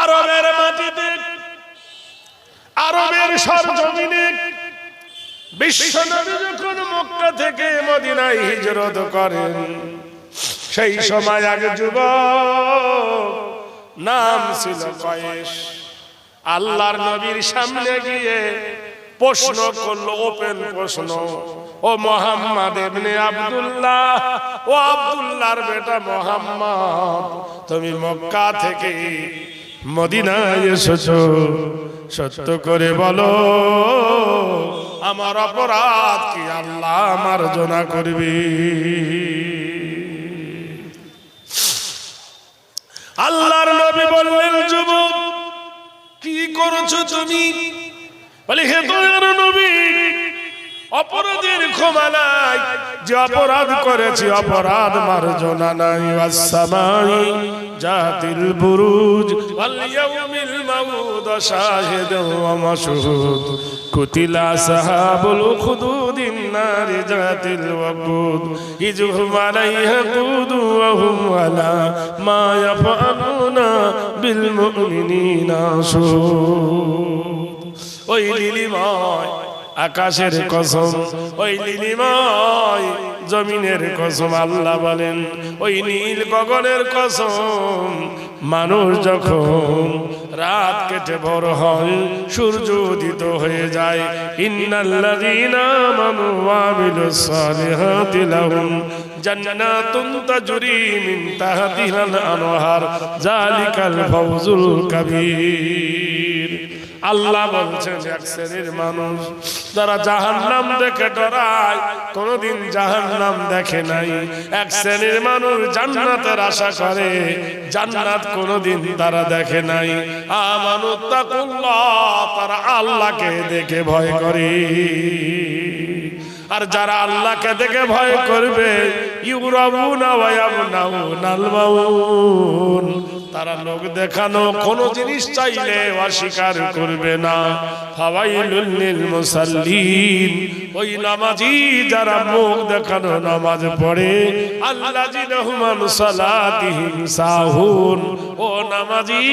আরবের মাটিতে, আরবের সরজমিনে বিশ্ব নবী যখন মক্কা থেকে মদিনায় হিজরত করেন, সেই সময় আগে যুব নাম ছিল কয়েস আল্লাহর নবীর সামনে গিয়ে প্রশ্ন করল ওপেন প্রশ্ন। ও মোহাম্মদ এমনি আব্দুল্লাহ, ও আব্দুল্লাহর বেটা মোহাম্মদ, তুমি মক্কা থেকে মদিনায় এসেছ, সত্য করে বলো, আমার অপরাধ কি আল্লাহ আমার জনা করবি? আল্লাহর নবী বললেন, যুবক, কি করেছ তুমি? বলে, হে দয়ার নবী অপরাধের ক্ষমা নাই, যে অপরাধ করেছি, অপরাধ মার্জনা নাই আসসামাই জাতিল বুরুজ ওয়াল ইয়াউমিল মাউদ শাহিদ ওয়া মাশহুদ, কুতিলা সাহাবুল খুদুদিন নার জাতিল ওয়াকুদ ইজহুম আলাইহা কুদু ওয়া হুম আলা মা ইয়াফআলুনা বিল মুমিনিনা শুদ ওই লিলিময় আকাশের কসম, ওই নীলিময় জমিনের কসম আল্লাহ বলেন, ওই নীল গগনের কসম, মানুষ যখন রাত কেটে বড় হয়, সূর্য উদিত হয়ে যায়, ইন্নাল্লাযীনা আমানু ওয়া আমিলুস সালিহাতি লাহুম জান্নাতুন তাজরি মিন তাহতিহাল আনহার জালিকাল ফাওজুল কাবীর। আল্লাহ বলছেন, এক শ্রেণির মানুষ যারা জাহান নাম দেখে ডরায়, কোনদিন জাহান নাম দেখে নাই। এক শ্রেণির মানুষ জান্নাতের আশা করে, জান্নাত কোনদিন তারা দেখে নাই। তারা আল্লাহকে দেখে ভয় করে। আর যারা আল্লাহকে দেখে ভয় করবে, ইউরাবুনা ওয়া ইয়ামনাউনাল মাউন তারা লোক দেখানো, কোন জিনিস চাইলে অস্বীকার করবে না। ফাওয়াইলুল লিল মুসাল্লিন, ওই নামাজি যারা মুখ দেখানো নামাজ পড়ে আল্লাযিনাহুমান সালাতিহিম সাহুন, ও নামাজি,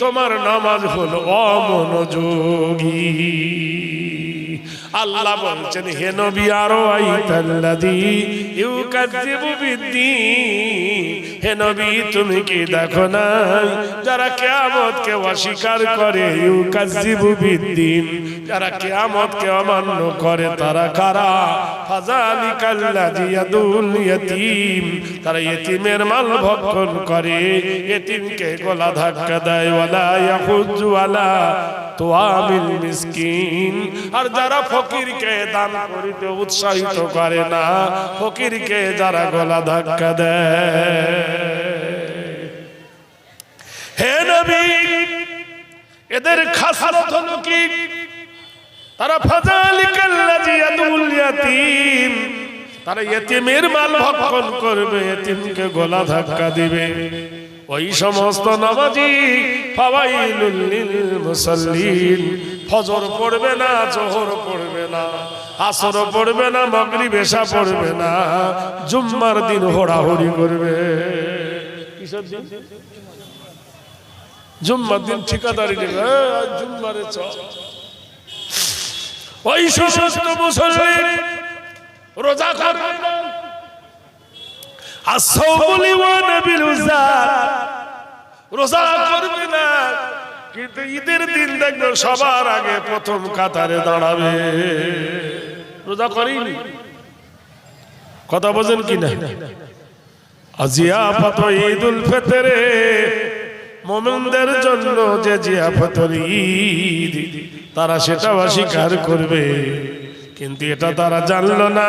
তোমার নামাজ হলো অমনোযোগী। আল্লাহ বলছেন, হে নবী, আরও আইতাল্লাযী ইউকাযযিবু হে নবী, তুমি কি দেখো না যারা কিয়ামতকে অস্বীকার করে ইউকাযযিবু বিদ্দীন। যারা কিয়ামতকে অমান্য করে, তারা কারা? ফাযালিকাল্লাযী ইয়াদুল ইয়াতীম। তারা ইতিমের মাল ভক্ষণ করে। ইতিমকে গলা ধাক্কা দেয়, ওয়ালা ইয়াহুজ্জু আলা তোয়ামিল মিসকিন। আর যারা ফকিরকে দান করিতে উৎসাহিত করে না, ফকিরকে যারা গলা ধাক্কা দেয়। হে এদের খাসরত হলো কি? তারা ফাজালিকাল্লাযী তারা ইতিমের মাল ভক্ষণ করবে ইতিমকে গলা ধাক্কা দিবে। ওই সমস্ত নামাজি ফাওয়াইলুল লিল মুসাল্লিন। ফজর পড়বে না, জোহর পড়বে না, আসর পড়বে না, মাগরিব, এশা পড়বে না, জুম্মার দিন হোড়াহুড়ি করবে। জুম্মার দিন ঠিকাদারি নেবে। জুম্মারে চ। ওই সমস্ত মুসল্লি রোজা করবে নবিল রোজা করবে না। কিন্তু ঈদের দিন দেখবে সবার আগে প্রথম কাতারে দাঁড়াবে। রোজা করেনি? কথা বোঝেন কি না? জিয়াফত ঈদুল ফিতরে মোমেনদের জন্য যে জিয়া জিয়াফতর ঈদ তারা সেটা অস্বীকার করবে। কিন্তু এটা তারা জানলো না।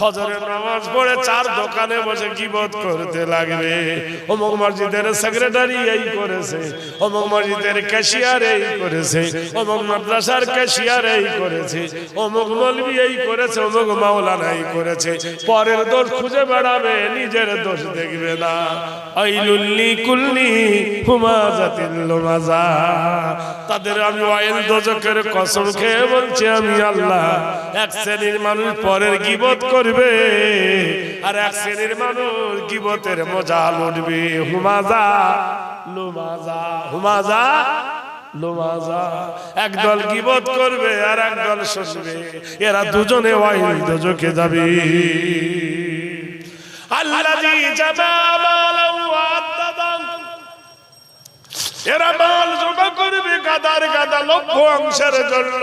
ফজরের নামাজ পড়ে চার দোকানে বসে গিবত করতে লাগবে। অমুক মসজিদের সেক্রেটারি এই করেছে, অমুক মসজিদের ক্যাশিয়ার এই করেছে, অমুক মাদ্রাসার ক্যাশিয়ার এই করেছে, অমুক মলবি এই করেছে, অমুক মাওলানা এই করেছে। পরের দোষ খুঁজে বেড়াবে, নিজের দোষ দেখবে না। আইলুল্লি কুল্লি হুমাজাতিল লুমাজা। তাদের আমি ওয়াইল দোজকের কসম খেয়ে বলছি, আমি আল্লাহ, এক শ্রেণির মানুষ পরের গিবত করবে আর এক শ্রেণির মানুষ গিবতের মজা লুটবে। হুমাজা, লুমাজা হুমাজা, লুমাজা। একদল গিবত করবে আর একদল শুনবে। এরা দুজনে ওয়াইল যাবে। মালাহু এরা মাল জমা করবে গাদার গাদা লক্ষ অংশের জন্য।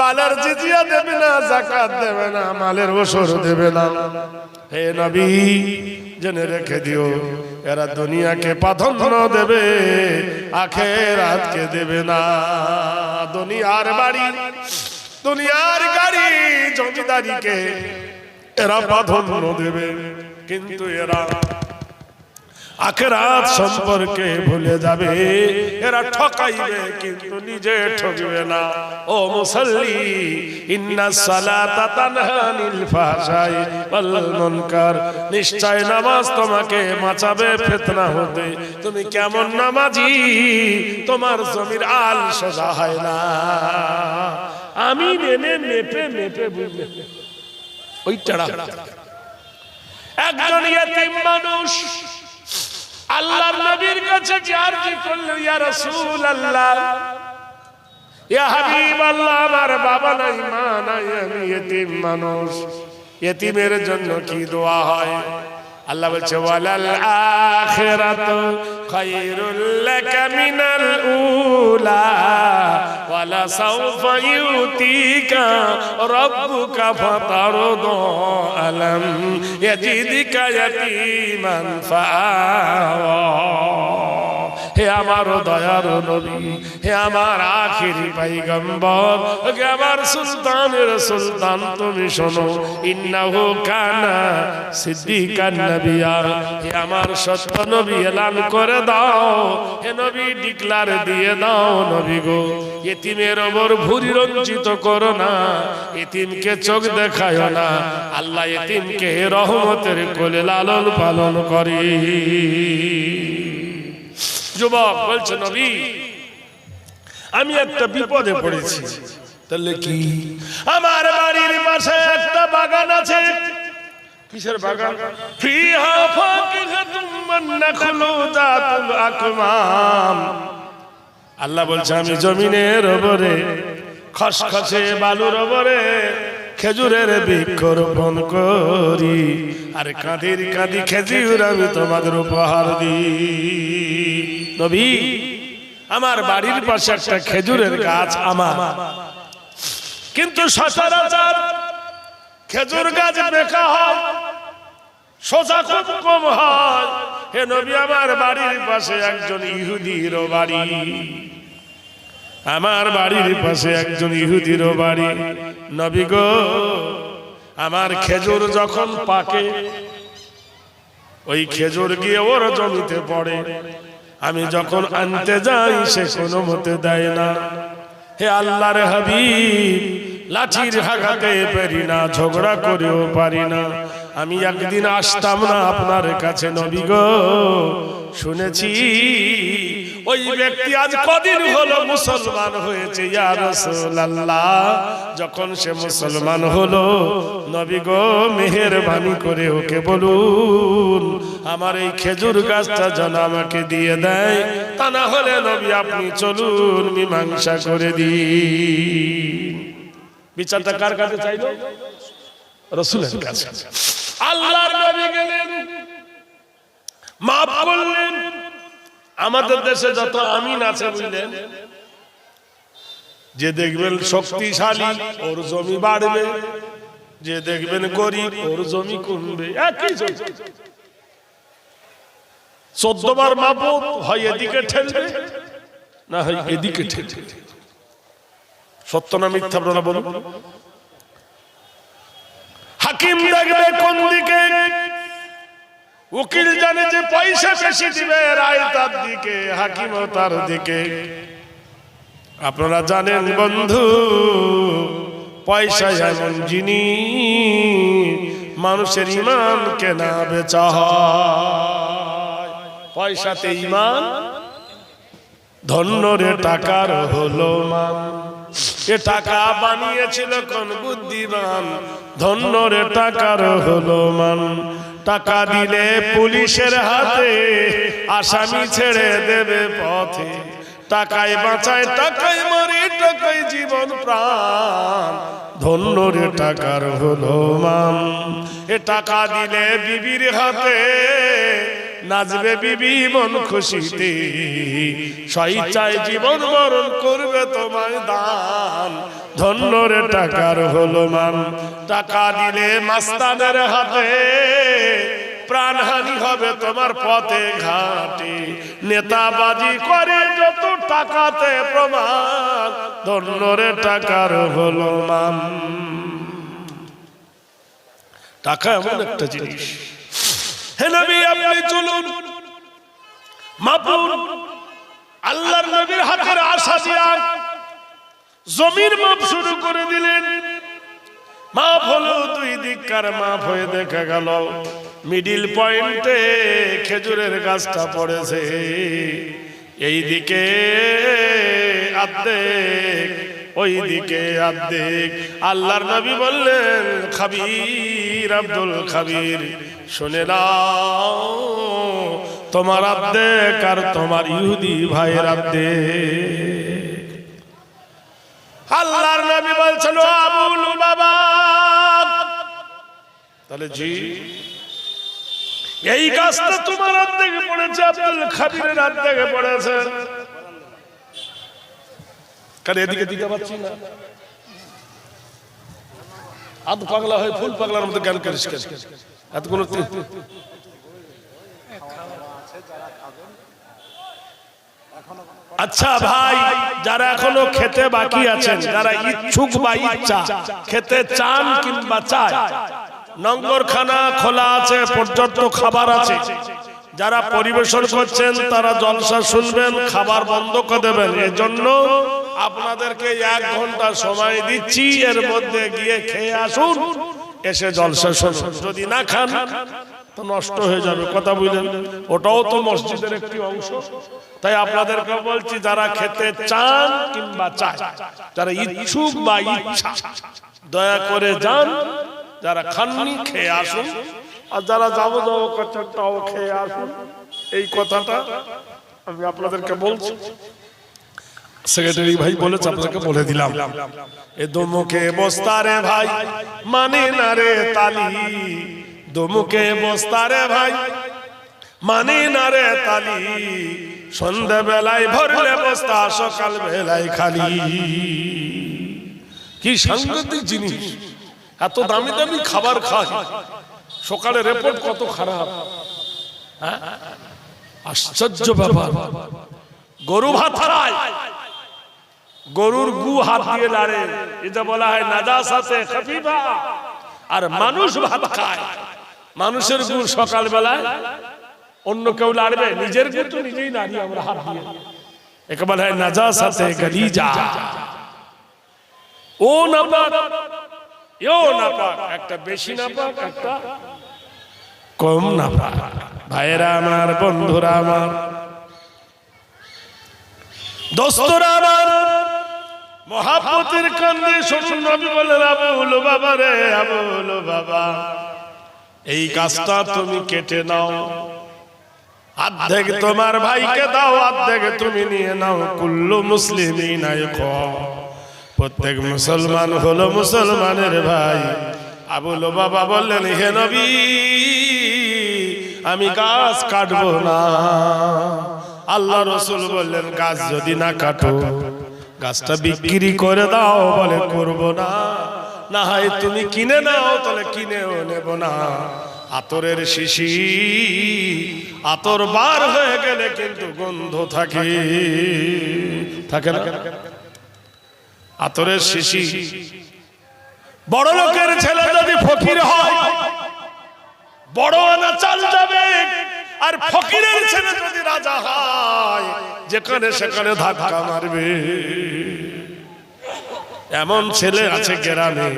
বালার জিজিয়া দেবে না, জাকাত দেবে না, মালের ওসর দেবে না। হে নবী, জেনে রেখে দিও, এরা দুনিয়াকে প্রাধান্য দেবে, আখেরাতকে দেবে না। দুনিয়ার বাড়ি, দুনিয়ার গাড়ি, জমিদারিকে এরা প্রাধান্য দেবে, কিন্তু এরা আখেরাত সম্পর্কে ভুলে যাবে। এরা ঠকাইবে কিন্তু নিজে ঠকবে না। ও মুসল্লি ইন্না সালাতা তানহানিল ফাহশাই ওয়াল মুনকার। নিশ্চয় নামাজ তোমাকে বাঁচাবে ফিতনা হতে। তুমি কেমন নামাজি? তোমার জমির আল সোজা হয় না। আমি নেনে মেপে মেপে বুঝলে। ওই টাড়া একজন ইয়েতিম মানুষ আল্লাহর নবীর কাছে আরজি করলেন ইয়া রাসূলুল্লাহ, ইয়া হাবিবাল্লাহ, আমার বাবা নাই, মা নাই, আমি এতিম মানুষ। এতিমের জন্য কি দোয়া হয়? আল্লাহ বলছে ওয়ালাল আখিরাতু খায়রুল লাকা মিনাল উলা ওয়ালা সাউফা ইউতিকা রাব্বুকা ফাতারদা আলাম ইয়াজিদিকা ইয়াতীমান ফাআওয়া. হে আমার দয়ার নবী, হে আমার আখিরি পাইগম্বর হে আমার সুলতানের সুলতান, তুমি শোনো, ইন্নাহু কানা সিদ্দিকান নবিয়া, হে আমার সত্য নবী এলান করে দাও, হে নবী ডিক্লার দিয়ে দাও নবী গো, এতিমের ওপর ভুরি রঞ্জিত করো না, এতিমকে চোখ দেখায় না, আল্লাহ এতিমকে রহমতের কোলে লালন পালন করে। যুবক, বলছে, নবী, আমি একটা বিপদে পড়েছি। তাহলে কি? আমার বাড়ির পাশে একটা বাগান আছে। কিসের বাগান? ফিহা ফাকিহাতুম ওয়ান নাখলু যাতুল আকমাম। আল্লাহ বলছে, আমি জমিনের ওপরে, খসখসে বালুর ওপরে খেজুরের বৃক্ষরোপণ করি। আর কাঁদির কাঁদি খেজুর আমি তোমাদের উপহার দিই। নবী, আমার বাড়ির পাশে একটা খেজুরের গাছ আমার। কিন্তু সচরাচর খেজুর গাছ বেকা হয়, সোজা খুব কম হয়। হে নবী, আমার বাড়ির পাশে একজন ইহুদির বাড়ি। আমার বাড়ির পাশে একজন ইহুদির বাড়ি। নবী গো, আমার খেজুর যখন পাকে, ওই খেজুর গিয়ে ওর জমিতে পড়ে। আমি যখন আনতে যাই সে কোনো মতে দেয় না। হে আল্লাহর হাবিব লাঠির হাগাতে পারি না ঝগড়া করেও পারি না। আমি একদিন আসতাম না আপনার কাছে নবী গো। শুনেছি। ওই ব্যক্তি আজ কদিন হলো মুসলমান হয়েছে, ইয়া যখন সে মুসলমান হলো, নবী গো, মেহেরবানি করে ওকে বলুন, আমার এই খেজুর গাছটা যেন আমাকে দিয়ে দেয়, তা না হলে নবী আপনি চলুন, মীমাংসা করে দিন। বিচারটা কার কাছে চাইলো? রসুলের কাছে। আল্লাহর নবী গেলেন, মাফ করলেন আমাদের দেশে যত আমিন আছে বুঝলেন যে দেখবেন শক্তিশালী ওর জমি বাড়বে। যে দেখবেন গরিব ওর জমি কমবে। মাপো হয় এদিকে ঠেলবে না হয় এদিকে ঠেলবে। সত্য না মিথ্যা আপনারা বলুন। হাকিম দেখবে কোন দিকে উকিল জানে যে পয়সা বেশি দিবে, রায় তার দিকে, হাকিম তার দিকে। আপনারা জানেন বন্ধু, পয়সা এমন যিনি মানুষের ইমান কেনা বেচা পয়সাতে ইমান, ধন্য রে টাকার হলো মান। এ টাকা বানিয়েছিল কোন বুদ্ধিমান? ধন্য রে টাকার হলো মান। টাকা দিলে পুলিশের হাতে আসামি ছেড়ে দেবে পথে। টাকায় বাঁচায়, টাকায় মরে, টাকায় জীবন প্রাণ। ধন্য রে টাকার হলো মান। এ টাকা দিলে বিবির হাতে নাচবে বিবি, মন খুশিতে। স্বইচ্ছায় জীবন মরণ করবে তোমায় দান। ধন্য রে টাকার হলো মান টাকা দিলে মাস্তানের হাতে। প্রাণহানি হবে তোমার পথে ঘাটে। নেতাবাজি করে যত টাকাতে প্রমাণ ধন্য রে টাকার হলো মান টাকা এমন একটা জিনিস। হে নবী আপনি চলুন। মাপুন আল্লাহর নবীর হাতের আশা দিয়া জমির মাপ শুরু করে দিলেন। মাপ হলো দুই দিককার মাপ হয়ে দেখা গেল। মিডিল পয়েন্টে খেজুরের গাছটা পড়েছে। এই দিকে আর্ধেক ওই দিকে আর্ধেক আল্লাহর নবী বললেন, খাবির আব্দুল খাবির, শুনে তোমার আর্ধেক আর তোমার ইহুদি ভাইয়ের আর্ধেক আল্লাহর নবী বলছিল আবুল বাবা। তাহলে জি, এই গাছটা তোমার অর্ধেকে পড়েছে, আব্দুল খাবিরের অর্ধেকে পড়েছে। কারণ এদিকে না। আধ পাগলা হয় ফুল পাগলার মতো করিস এত কোনো আচ্ছা ভাই, যারা এখনও খেতে বাকি আছেন, যারা ইচ্ছুক বা ইচ্ছা, খেতে চান কিংবা চায়, নঙ্গরখানা খোলা আছে, পর্যাপ্ত খাবার আছে। যারা পরিবেশন করছেন, তারা জলসা শুনবেন, খাবার বন্ধ করে দেবেন। এজন্য আপনাদেরকে এক ঘণ্টা সময় দিচ্ছি, এর মধ্যে গিয়ে খেয়ে আসুন, এসে জলসা যদি না খান, তো নষ্ট হয়ে যাবে, কথা বুঝলেন? ওটাও তো মসজিদের একটি অংশ। তাই আপনাদেরকে বলছি, যারা খেতে চান কিংবা চায়, যারা ইচ্ছুক বা ইচ্ছা, দয়া করে যান, যারা খাননি, খেয়ে আসুন। আর যারা যাব যাব তাও খেয়ে আসুন। এই কথাটা আমি আপনাদেরকে বলছি। সেক্রেটারি ভাই বলেছে আপনাদেরকে বলে দিলাম। এ দমুকে বস্তারে ভাই মানে না রে তালি। দমুকে বস্তারে ভাই মানে না রে তালি। সন্ধে বেলায় ভরলে বস্তা সকাল বেলায় খালি। কি সাংঘাতিক জিনিস। এত দামি দামি খাবার খায়। সকালে রিপোর্ট কত খারাপ। হ্যাঁ? আশ্চর্য ব্যাপার। গরু ভাত হারায়। গরুর গু হাত দিয়ে লাড়ে এটা বলা হয়, নাজাসাতে খাফিফা আর মানুষ ভাত খায়। মানুষের গু সকাল বেলায় অন্য কেউ লাড়বে নিজের গু তো নিজেই নাড়ি আমরা হাত দিয়ে। একে বলা হয়, নাজাসাতে গলিজা। ও নাপাক, এও নাপাক, একটা বেশি নাপাক, একটা কম নাপাক। ভাইয়েরা আমার, বন্ধুরা আমার, দোস্তরা আমার মহাপতির কান্দে শুনুন নবী বলেন আবুল বাবা রে আবুল বাবা। এই গাছটা তুমি কেটে নাও। অর্ধেক তোমার ভাইকে দাও অর্ধেক তুমি নিয়ে নাও। কুল্লু মুসলিমই নাই প্রত্যেক মুসলমান হলো মুসলমানের ভাই। আবুল বাবা বললেন, হে নবী, আমি গাছ কাটবো না। আল্লাহ রসুল বললেন, গাছ যদি না কাটো গাছটা বিক্রি করে দাও বলে করব না। না হয় তুমি কিনে নাও তাহলে কিনেও নেব না। আতরের শিশি আতর বার হয়ে গেলে কিন্তু গন্ধ থাকে। থাকে না? আতরের শিশি। বড় লোকের ছেলে যদি ফকির হয়, বড় আনা চাল যাবে আর ফকিরের ছেলে যদি রাজা হয়, যেখানে সেখানে ধাক্কা মারবে। এমন ছেলে আছে গ্রামে,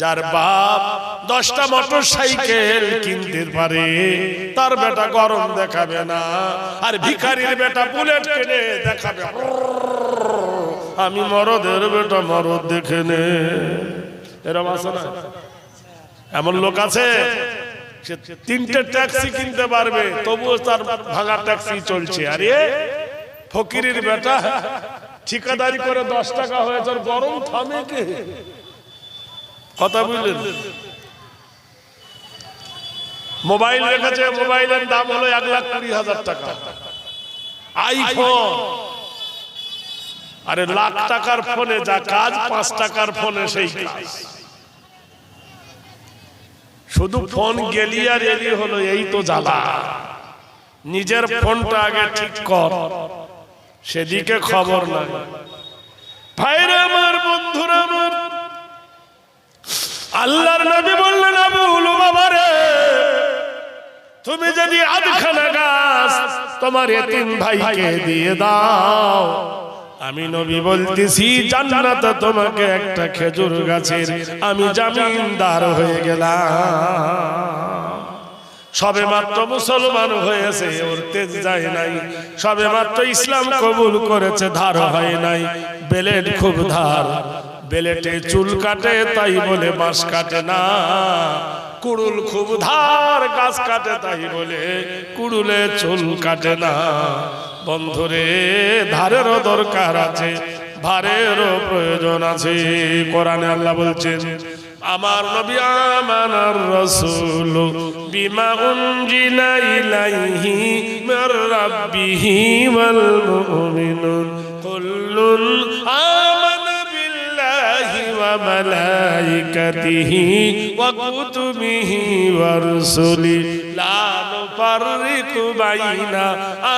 যার বাপ দশটা মোটর সাইকেল কিনতে পারে। তার বেটা গরম দেখাবে না, আর ভিখারির বেটা বুলেট কিনে দেখাবে। আমি মরদের বেটা মরদ দেখে নে। এরম আছে না? এমন লোক আছে? তিনটে ট্যাক্সি কিনতে পারবে, তবুও তার ভাঙা ট্যাক্সি চলছে। আরে, ফকিরের বেটা, ঠিকাদারি করে দশ টাকা হয়েছে আর গরম থামে কে? কথা বুঝলেন? মোবাইল রেখেছে, মোবাইলের দাম হলো এক লাখ কুড়ি হাজার টাকা। আইফোন। আরে, লাখ টাকার ফোনে যা কাজ, পাঁচ টাকার ফোনে সেই কাজ। শুধু ফোন গেলি আর এলি হলো এই তো জ্বালা। নিজের ফোনটা আগে ঠিক কর। সেদিকে খবর নাই। ভাইরা আমার বন্ধুরা আমার। আল্লাহর নবী বললেন আবু উলু বাবারে তুমি যদি আধখানা গাছ তোমার এতিম ভাইকে দিয়ে দাও। আমি নবী বলতেছি জান্নাতে তোমাকে একটা খেজুর গাছের আমি জামিনদার হয়ে গেলাম। সবে মাত্র মুসলমান হয়েছে ওর তেজ যায় নাই। সবে মাত্র ইসলাম কবুল করেছে ধার হয় নাই। বেলেট খুব ধার। বেলেটে চুল কাটে তাই বলে বাঁশ কাটে না। কুড়ুল খুব ধার গাছ কাটে তাই বলে, কুড়ুলে চুল কাটে না। বন্ধুরে, ধারেরও দরকার আছে, ভারেরও প্রয়োজন আছে, কোরআনে আল্লাহ বলছেন, আমার নবী আমানার রাসূল, বিমা উনজিলা ইলাইহি মির রাব্বিহি ওয়াল মুমিনুন, কুল্লুন আমানা রুসুলি লা নুফাররিকু বাইনা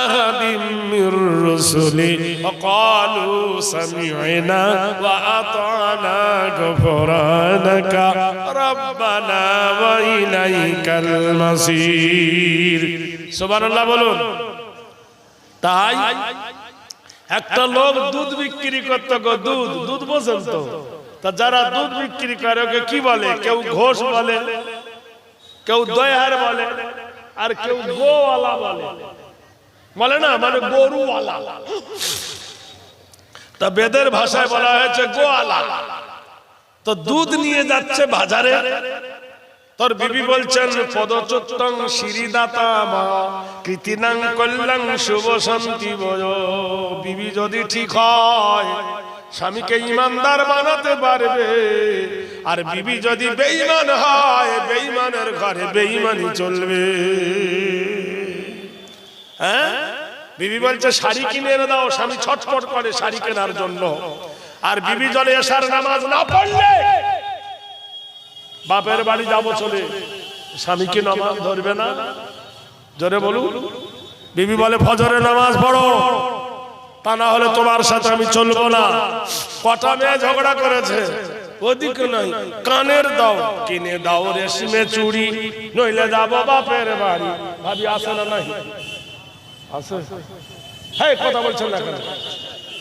আহাদিম মির রুসুলি ওয়া ক্বালু সামি'না ওয়া আতা'না গফরানাকা, রব্বানা ওয়া ইলাইকাল মাসির। সুবহানাল্লাহ বলুন। তাই একটা লোক দুধ বিক্রি করতে গো, দুধ দুধ বোঝেন তো? তা যারা দুধ বিক্রি করে, ওকে কি বলে? কেউ ঘোষ বলে, কেউ দয়ার বলে, আর কেউ গোওয়ালা বলে। বলে না মানে গরুওয়ালা। তা বেদের ভাষায় বলা হয়েছে গোয়ালা তো দুধ নিয়ে যাচ্ছে বাজারে। তোর বিবি বলছেন, পদচত্তং শ্রীদাতা মা, কৃতিনাং কল্যাং শুভ শান্তি বিবি যদি ঠিক হয় স্বামীকে ইমানদার বানাতে পারবে। আর বিবি যদি বেঈমান হয়, বেঈমানের ঘরে বেঈমানি চলবে। হ্যাঁ? বিবি বলছে, শাড়ি কিনে এনে দাও, স্বামী ছটফট করে শাড়ি কেনার জন্য। আর বিবি জলে এসার নামাজ না পড়লে বাপের বাড়ি যাব চলে। স্বামীকে নামাজ ধরবে না? জোরে বলুন। বিবি বলে ফজরে নামাজ পড়ো। তা না হলে তোমার সাথে আমি চলবো না। কটা মেয়ে ঝগড়া করেছে? ওদিকে নয় কানের দাও কিনে দাও রেশমে চুড়ি নইলে যাব বাপের বাড়ি। ভাবি আসে না নাই? আসে হ্যাঁ কথা বলছেন না কেন?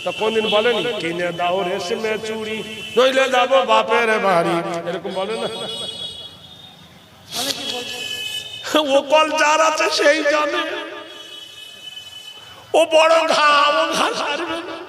তা কোনদিন বলেন? কিনে দাও রেশমে চুড়ি নইলে যাব বাপের বাড়ি। এরকম বলে না? ও কল যার আছে সেই জানে। ও বড় ঘা ও ঘা না